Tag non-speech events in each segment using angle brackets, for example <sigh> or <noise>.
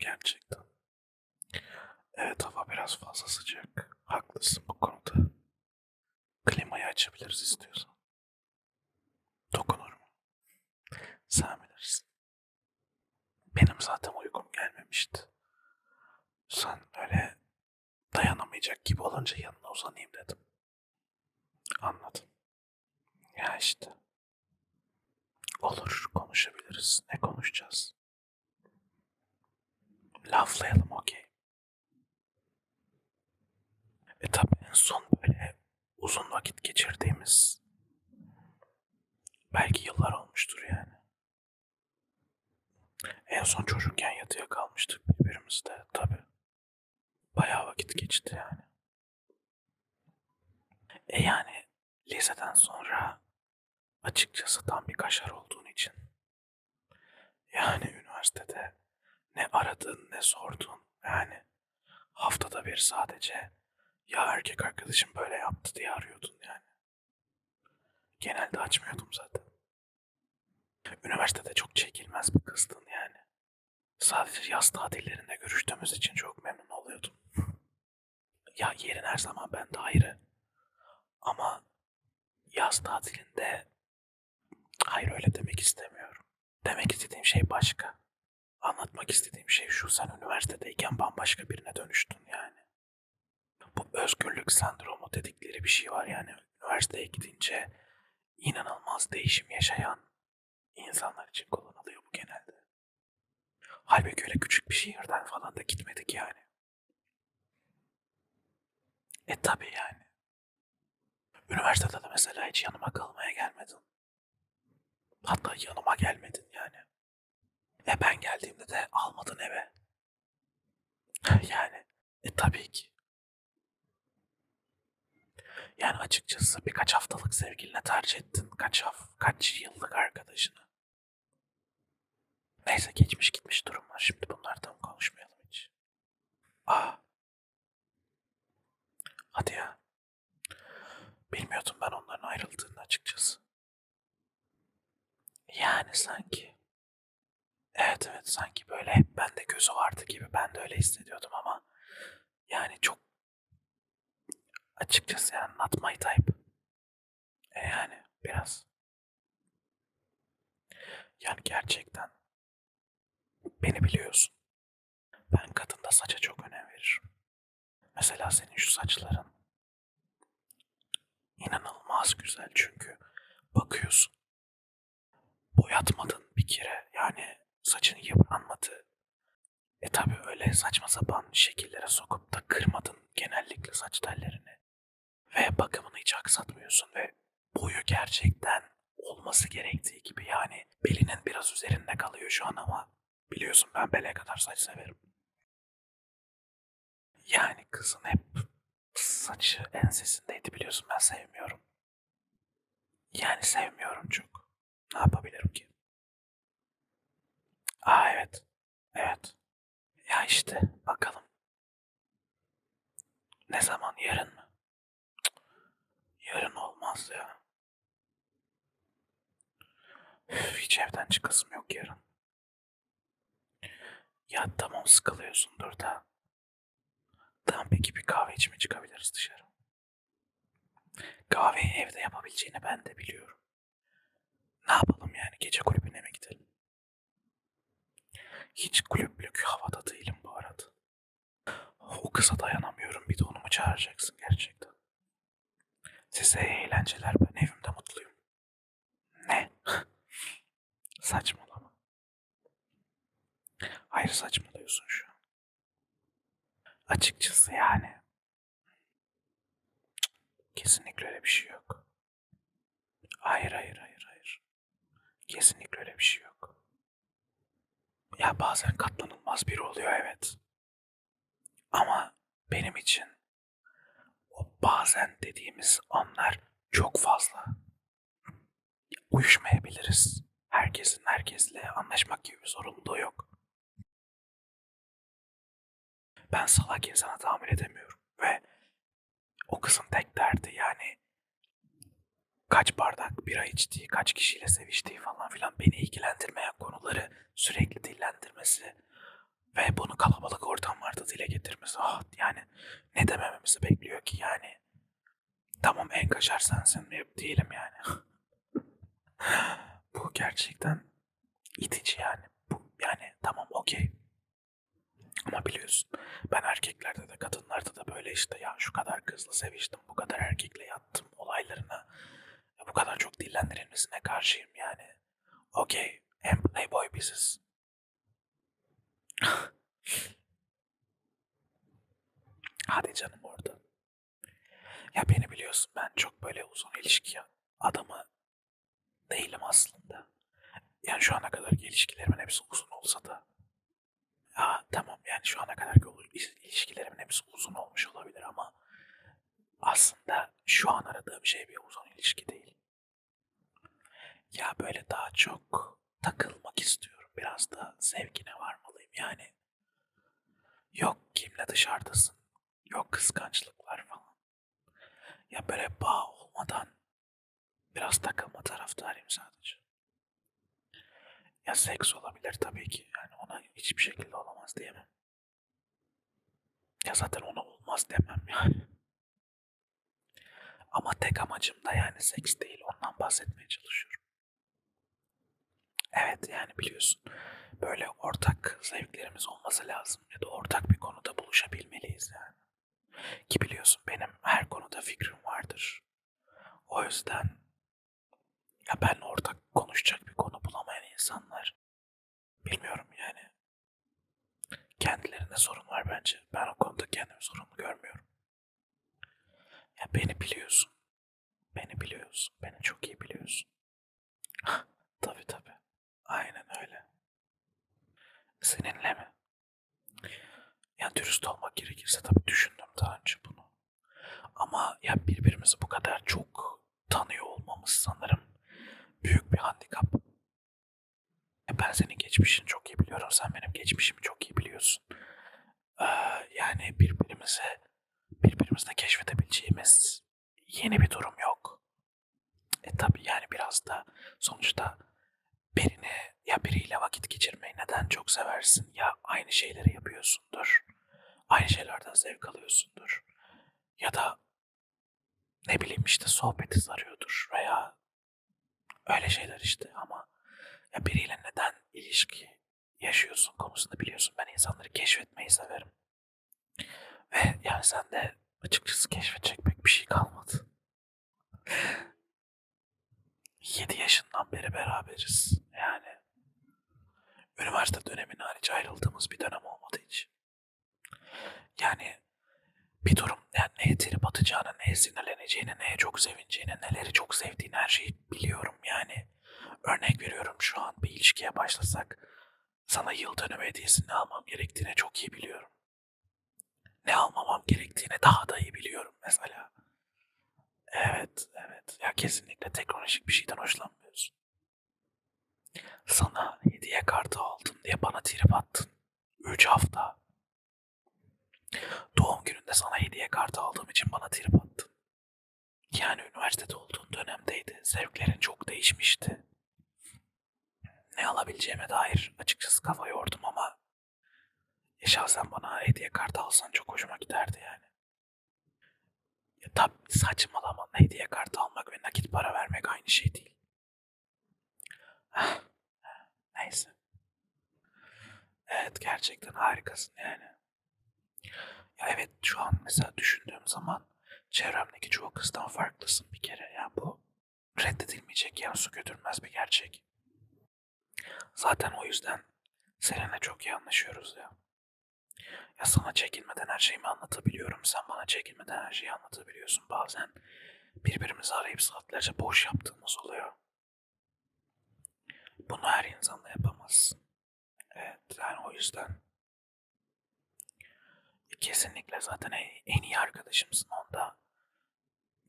gerçekten. Evet hava biraz fazla sıcak. Haklısın bu konuda. Klimayı açabiliriz istiyorsan. Dokunur mu? Sen bilirsin. Benim zaten uykum gelmemişti. Sen öyle dayanamayacak gibi olunca yanına uzanayım dedim. Anladım. Ya işte. Olur konuşabiliriz. Ne konuşacağız? Laflayalım okey. E tabi en son böyle uzun vakit geçirdiğimiz belki yıllar olmuştur yani. En son çocukken yatıya kalmıştık birbirimizde tabi. Bayağı vakit geçti yani. E yani liseden sonra açıkçası tam bir kaşar olduğun için. Yani üniversitede ne aradın ne sordun. Yani haftada bir sadece ya erkek arkadaşım böyle yaptı diye arıyordun yani. Genelde açmıyordum zaten. Üniversitede çok çekilmez bir kızdın yani. Sadece yaz tatillerinde görüştüğümüz için çok memnun oluyordum. ya yerin her zaman bende ayrı. Ama yaz tatilinde hayır öyle demek istemiyorum. Demek istediğim şey başka. Anlatmak istediğim şey şu sen üniversitedeyken bambaşka birine dönüştün yani. Bu özgürlük sendromu dedikleri bir şey var yani. Üniversiteye gidince inanılmaz değişim yaşayan insanlar için kullanılıyor bu genelde. Halbuki öyle küçük bir şehirden falan da gitmedik yani. E tabi yani. Üniversitede de mesela hiç yanıma kalmaya gelmedin. Hatta yanıma gelmedin yani. E ben geldiğimde de almadın eve. Yani e tabii ki. Yani açıkçası birkaç haftalık sevgiline tercih ettin. Kaç haf kaç yıllık arkadaşını. Neyse geçmiş gitmiş durumlar. Şimdi bunlardan konuşmayalım hiç. Aa. Hadi ya. Bilmiyordum ben onların ayrıldığını açıkçası. Yani sanki. Evet evet sanki böyle hep bende gözü vardı gibi ben de öyle hissediyordum ama yani çok açıkçası yani not my type. E yani biraz. Yani gerçekten beni biliyorsun. Ben kadında saça çok önem veririm. Mesela senin şu saçların inanılmaz güzel çünkü bakıyorsun boyatmadın bir kere yani saçın yıpranmadı. E tabi öyle saçma sapan şekillere sokup da kırmadın genellikle saç tellerini. Ve bakımını hiç aksatmıyorsun ve boyu gerçekten olması gerektiği gibi yani belinin biraz üzerinde kalıyor şu an ama biliyorsun ben bele kadar saç severim. Yani kızın hep saçı ensesindeydi biliyorsun ben sevmiyorum. Yani sevmiyorum çok. Ne yapabilirim ki? Aa evet. Evet. Ya işte bakalım. Ne zaman yarın mı? Yarın olmaz ya. Üf, hiç evden çıkasım yok yarın. Ya tamam sıkılıyorsundur da. Tamam peki bir kahve içmeye çıkabiliriz dışarı. Kahveyi evde yapabileceğini ben de biliyorum. Ne yapalım yani gece kulübüne mi gidelim? Hiç kulüplük havada değilim bu arada. O kıza dayanamıyorum bir de onu mu çağıracaksın gerçekten? Size eğlenceler ben evimde mutluyum. Ne? <laughs> Saçmalama. Hayır saçmalıyorsun şu an. Açıkçası yani. Kesinlikle öyle bir şey yok. Hayır hayır hayır hayır. Kesinlikle öyle bir şey yok. Ya bazen katlanılmaz biri oluyor evet. Ama benim için o bazen dediğimiz anlar çok fazla. Uyuşmayabiliriz. Herkesin herkesle anlaşmak gibi bir zorunluluğu yok. Ben salak insana tahammül edemiyorum ve o kızın tek derdi yani kaç bardak bira içtiği, kaç kişiyle seviştiği falan filan beni ilgilendirmeyen konuları sürekli dillendirmesi ve bunu kalabalık ortamlarda dile getirmesi. Ah yani ne demememizi bekliyor ki yani. Tamam en kaşar sensin diyelim yani. <laughs> bu gerçekten itici yani. Bu, yani tamam okey. Ama biliyorsun ben erkeklerde de kadınlarda da böyle işte ya şu kadar kızla seviştim bu kadar erkekle yattım olaylarına bu kadar çok dillendirilmesine karşıyım yani. Okey, hem playboy biziz. <laughs> Hadi canım orada. Ya beni biliyorsun ben çok böyle uzun ilişki adamı değilim aslında. Yani şu ana kadar ilişkilerimin hepsi uzun olsa da. Ya tamam yani şu ana kadar ilişkilerimin hepsi uzun olmuş olabilir ama aslında şu an aradığım şey bir uzun ilişki değil. Ya böyle daha çok takılmak istiyorum. Biraz da sevgine varmalıyım yani. Yok kimle dışarıdasın. Yok kıskançlıklar falan. Ya böyle bağ olmadan biraz takılma taraftarıyım sadece. Ya seks olabilir tabii ki. Yani ona hiçbir şekilde olamaz diyemem. Ya zaten ona olmaz demem yani. Ama tek amacım da yani seks değil. Ondan bahsetmeye çalışıyorum. Evet yani biliyorsun. Böyle ortak zevklerimiz olması lazım. Ya da ortak bir konuda buluşabilmeliyiz yani. Ki biliyorsun benim her konuda fikrim vardır. O yüzden ya ben ortak konuşacak bir konu bulamayan insanlar bilmiyorum yani. Kendilerinde sorun var bence. Ben o konuda kendimi sorunlu görmüyorum. Ya beni biliyorsun. Beni biliyorsun. Beni çok iyi biliyorsun. tabii tabii. Aynen öyle. Seninle mi? Ya dürüst olmak gerekirse tabii düşündüm daha önce bunu. Ama ya birbirimizi bu kadar çok tanıyor olmamız sanırım büyük bir handikap. E ben senin geçmişini çok iyi biliyorum. Sen benim geçmişimi çok iyi biliyorsun. Ee, yani birbirimizi birbirimizde keşfedebileceğimiz yeni bir durum yok. E tabi yani biraz da sonuçta birini ya biriyle vakit geçirmeyi neden çok seversin ya aynı şeyleri yapıyorsundur. Aynı şeylerden zevk alıyorsundur. Ya da ne bileyim işte sohbeti sarıyordur veya öyle şeyler işte ama ya biriyle neden ilişki yaşıyorsun konusunda biliyorsun ben insanları keşfetmeyi severim. Ve yani sende açıkçası keşfedecek pek bir şey kalmadı. <laughs> 7 yaşından beri beraberiz. Üniversite dönemin hariç ayrıldığımız bir dönem olmadı hiç. Yani bir durum yani neye trip atacağını, neye sinirleneceğini, neye çok sevineceğini, neleri çok sevdiğini her şeyi biliyorum yani. Örnek veriyorum şu an bir ilişkiye başlasak sana yıl dönümü hediyesi ne almam gerektiğini çok iyi biliyorum. Ne almamam gerektiğini daha da iyi biliyorum mesela. Evet, evet. Ya kesinlikle teknolojik bir şeyden hoşlanmıyorsun. Sana hediye kartı aldım diye bana trip attın. Üç hafta. Doğum gününde sana hediye kartı aldığım için bana trip attın. Yani üniversitede olduğun dönemdeydi. Zevklerin çok değişmişti. Ne alabileceğime dair açıkçası kafa yordum ama ya şahsen bana hediye kartı alsan çok hoşuma giderdi yani. Ya tabi saçmalama hediye kartı almak ve nakit para vermek aynı şey değil. Neyse. Evet gerçekten harikasın yani. Ya evet şu an mesela düşündüğüm zaman çevremdeki çoğu kızdan farklısın bir kere. Ya bu reddedilmeyecek yani su götürmez bir gerçek. Zaten o yüzden seninle çok iyi anlaşıyoruz ya. Ya sana çekinmeden her şeyimi anlatabiliyorum. Sen bana çekinmeden her şeyi anlatabiliyorsun. Bazen birbirimizi arayıp saatlerce boş yaptığımız oluyor. Bunu her insanla yapamazsın. Evet yani o yüzden kesinlikle zaten en iyi arkadaşımsın onda.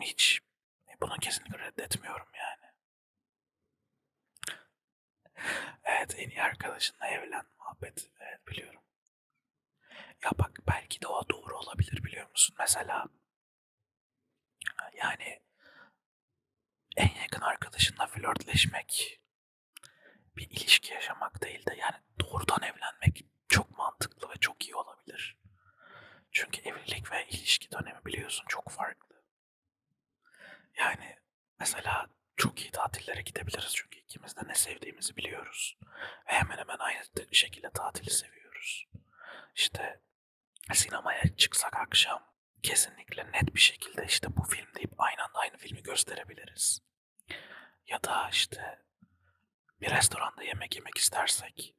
Hiç bunu kesinlikle reddetmiyorum yani. Evet en iyi arkadaşınla evlen muhabbet. Evet biliyorum. Ya bak belki de o doğru olabilir biliyor musun? Mesela yani en yakın arkadaşınla flörtleşmek bir ilişki yaşamak değil de yani doğrudan evlenmek çok mantıklı ve çok iyi olabilir. Çünkü evlilik ve ilişki dönemi biliyorsun çok farklı. Yani mesela çok iyi tatillere gidebiliriz çünkü ikimiz de ne sevdiğimizi biliyoruz. Ve hemen hemen aynı de- şekilde tatili seviyoruz. İşte sinemaya çıksak akşam kesinlikle net bir şekilde işte bu film deyip aynı anda aynı filmi gösterebiliriz. Ya da işte bir restoranda yemek yemek istersek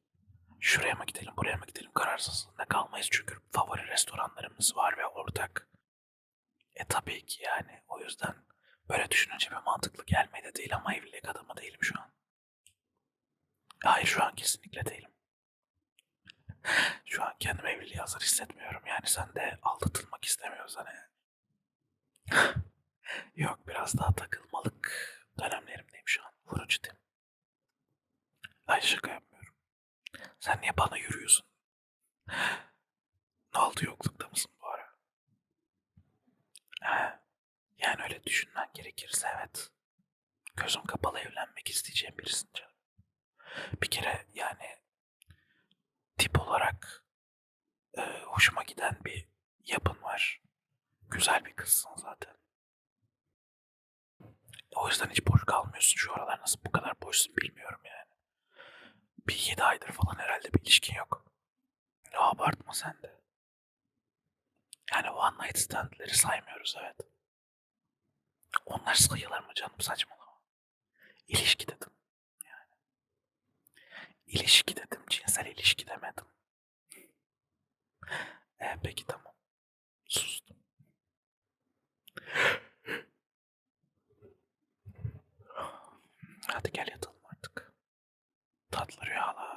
şuraya mı gidelim buraya mı gidelim kararsızlığında kalmayız çünkü favori restoranlarımız var ve ortak. E tabii ki yani o yüzden böyle düşününce bir mantıklı gelmedi de değil ama evlilik adamı değilim şu an. Hayır şu an kesinlikle değilim. <laughs> Şu an kendimi evliliğe hazır hissetmiyorum. Yani sen de aldatılmak istemiyorsan eğer. <laughs> Yok biraz daha takılmalık dönemlerimdeyim şu an. Vurucu değil. Ay şaka yapmıyorum. Sen niye bana yürüyorsun? Ne oldu yoklukta mısın bu ara? He, yani öyle düşünmen gerekirse evet. Gözüm kapalı evlenmek isteyeceğim birisin canım. Bir kere yani tip olarak e, hoşuma giden bir yapın var. Güzel bir kızsın zaten. O yüzden hiç boş kalmıyorsun şu aralar nasıl bu kadar boşsun bilmiyorum yani. Bir yedi aydır falan herhalde bir ilişkin yok. Ya abartma sen de. Yani one night standleri saymıyoruz evet. Onlar sayılır mı canım saçmalama. İlişki dedim. Yani. İlişki dedim cinsel ilişki demedim. E, peki tamam. Sustum. Hadi gel Allah.